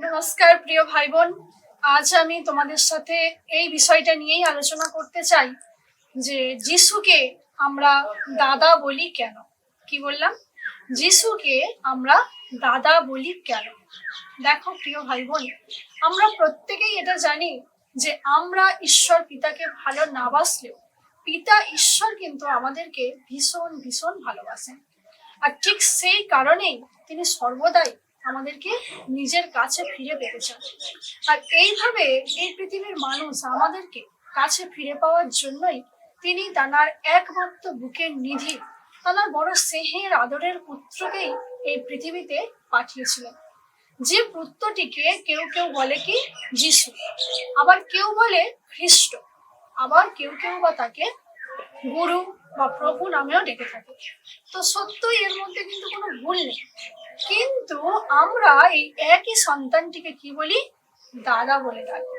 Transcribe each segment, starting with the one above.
নমস্কার, প্রিয় ভাই বোন আজ আমি তোমাদের সাথে এই বিষয়টা নিয়েই আলোচনা করতে চাই যে যিশুকে আমরা দাদা বলি কেন? কি বললাম? যিশুকে আমরা দাদা বলি কেন? দেখো, প্রিয় ভাই বোন আমরা প্রত্যেকেই এটা জানি যে আমরা ঈশ্বর পিতাকে ভালো না বাসলেও পিতা ঈশ্বর কিন্তু আমাদেরকে ভীষণ ভীষণ ভালোবাসেন। আর ঠিক সেই কারণেই তিনি সর্বদাই আমাদেরকে নিজের কাছে ফিরে পেতে চান আর এইভাবে এই পৃথিবীর মানুষ আমাদেরকে কাছে ফিরে পাওয়ার জন্যই তিনি তানার একমাত্র বুকের নিধি, তানার বড় স্নেহের আদরের পুত্রকেই এই পৃথিবীতে পাঠিয়েছিলেন। যে পুত্রটিকে কেউ কেউ বলে কি যিশু, আবার কেউ বলে খ্রিস্ট, আবার কেউ কেউ বা তাকে গুরু বা প্রভু নামেও ডেকে থাকে। তো সত্যই এর মধ্যে কিন্তু কোনো ভুল নেই। কিন্তু আমরা এই একই সন্তানটিকে কি বলি? দাদা বলে ডাকি।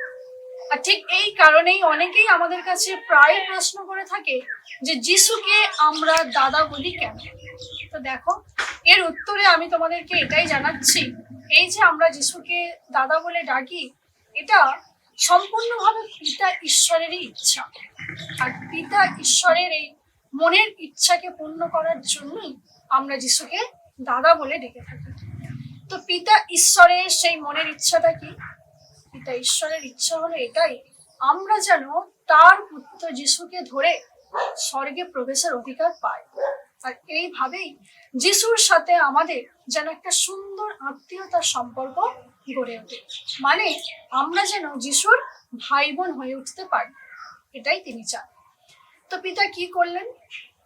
আর ঠিক এই কারণেই অনেকেই আমাদের কাছে প্রায় প্রশ্ন করে থাকে যে, যিশুকে আমরা দাদা বলি কেন? তো দেখো, এর উত্তরে আমি তোমাদেরকে এটাই জানাচ্ছি। এই যে আমরা যিশুকে দাদা বলে ডাকি, এটা সম্পূর্ণভাবে পিতা ঈশ্বরেরই ইচ্ছা। আর পিতা ঈশ্বরের এই মনের ইচ্ছাকে পূর্ণ করার জন্যই আমরা যিশুকে দাদা বলে ডেকে থাকি। তো পিতা ঈশ্বরের সেই মনের ইচ্ছাটা কি? পিতা ঈশ্বরের ইচ্ছা হলো এটাই, আমরা যেন তার পুত্র যিশুকে ধরে স্বর্গে প্রবেশের অধিকার পাই। আর এইভাবেই যিশুর সাথে আমাদের যেন একটা সুন্দর আত্মীয়তার সম্পর্ক গড়ে ওঠে। মানে আমরা যেন যিশুর ভাই বোন হয়ে উঠতে পারি, এটাই তিনি চান। তো পিতা কি করলেন?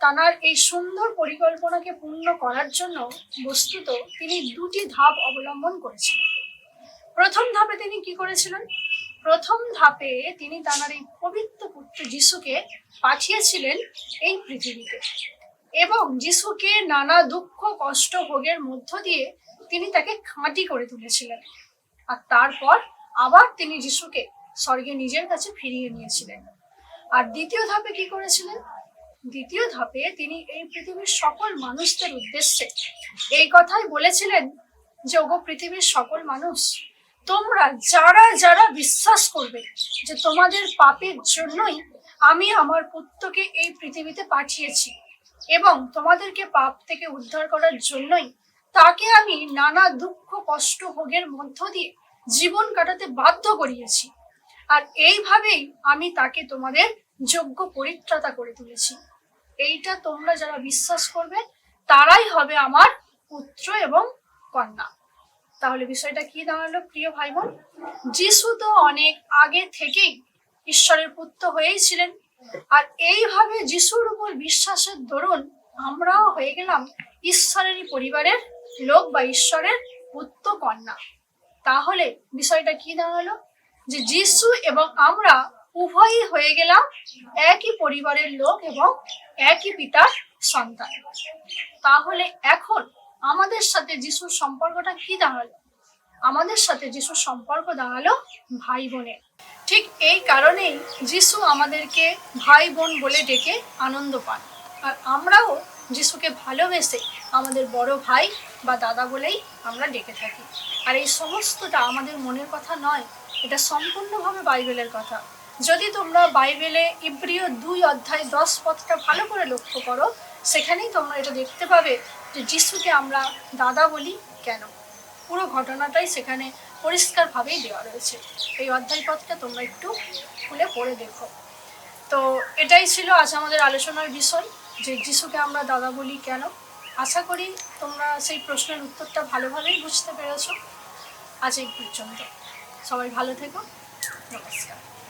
তানার এই সুন্দর পরিকল্পনাকে পূর্ণ করার জন্য বস্তুত তিনি দুটি ধাপ অবলম্বন করেছিলেন। প্রথম ধাপে তিনি কি করেছিলেন? প্রথম ধাপে তিনি তানার এই পবিত্র পুত্র যিশুকে পাঠিয়েছিলেন এই পৃথিবীতে এবং যিশুকে নানা দুঃখ, কষ্ট, ভোগের মধ্য দিয়ে তিনি তাকে খাঁটি করে তুলেছিলেন। আর তারপর আবার তিনি যিশুকে স্বর্গে নিজের কাছে ফিরিয়ে নিয়েছিলেন। আর দ্বিতীয় ধাপে কি করেছিলেন? দ্বিতীয় ধাপে তিনি এই পৃথিবীর সকল মানুষদের উদ্দেশ্যে এই কথাই বলেছিলেন যে, ওগো পৃথিবীর সকল মানুষ, তোমরা যারা যারা বিশ্বাস করবে যে তোমাদের পাপের জন্যই আমি আমার পুত্রকে এই পৃথিবীতে পাঠিয়েছি এবং তোমাদেরকে পাপ থেকে উদ্ধার করার জন্যই তাকে আমি নানা দুঃখ, কষ্ট, ভোগের মধ্য দিয়ে জীবন কাটাতে বাধ্য করিয়েছি। আর এইভাবেই আমি তাকে তোমাদের যোগ্য পরিত্রাতা করে তুলেছি। এইটা তোমরা যারা বিশ্বাস করবে, তারাই হবে আমার পুত্র এবং কন্যা। তাহলে বিষয়টা কি দাঁড়াল, প্রিয় ভাই বোন যিশু তো অনেক আগে থেকেই ঈশ্বরের পুত্র হয়েই ছিলেন। আর এইভাবে যিশুর উপর বিশ্বাসের দরুন আমরাও হয়ে গেলাম ঈশ্বরেরই পরিবারের লোক বা ঈশ্বরের পুত্র, কন্যা। তাহলে বিষয়টা কি দাঁড়াল? যে যিশু এবং আমরা উভয়ই হয়ে গেলাম একই পরিবারের লোক এবং একই পিতার সন্তান। তাহলে এখন আমাদের সাথে যিশুর সম্পর্কটা কি দাঁড়াল? আমাদের সাথে যিশুর সম্পর্ক দাঁড়াল ভাই বোনের ঠিক এই কারণেই যিশু আমাদেরকে ভাই বোন বলে ডেকে আনন্দ পান। আর আমরাও যিশুকে ভালোবেসে আমাদের বড় ভাই বা দাদা বলেই আমরা ডেকে থাকি। আর এই সমস্তটা আমাদের মনের কথা নয়, এটা সম্পূর্ণভাবে বাইবেলের কথা। যদি তোমরা বাইবেলে ইব্রিয় দুই অধ্যায় দশ পথটা ভালো করে লক্ষ্য করো, সেখানেই তোমরা এটা দেখতে পাবে যে যিশুকে আমরা দাদা বলি কেন? পুরো ঘটনাটাই সেখানে পরিষ্কারভাবেই দেওয়া রয়েছে। এই অধ্যায় পথটা তোমরা একটু খুলে পড়ে দেখো। তো এটাই ছিল আজ আমাদের আলোচনার বিষয়, যে যিশুকে আমরা দাদা বলি কেন? আশা করি তোমরা সেই প্রশ্নের উত্তরটা ভালোভাবেই বুঝতে পেরেছ। আজ এই পর্যন্ত। সবাই ভালো থেকো। নমস্কার।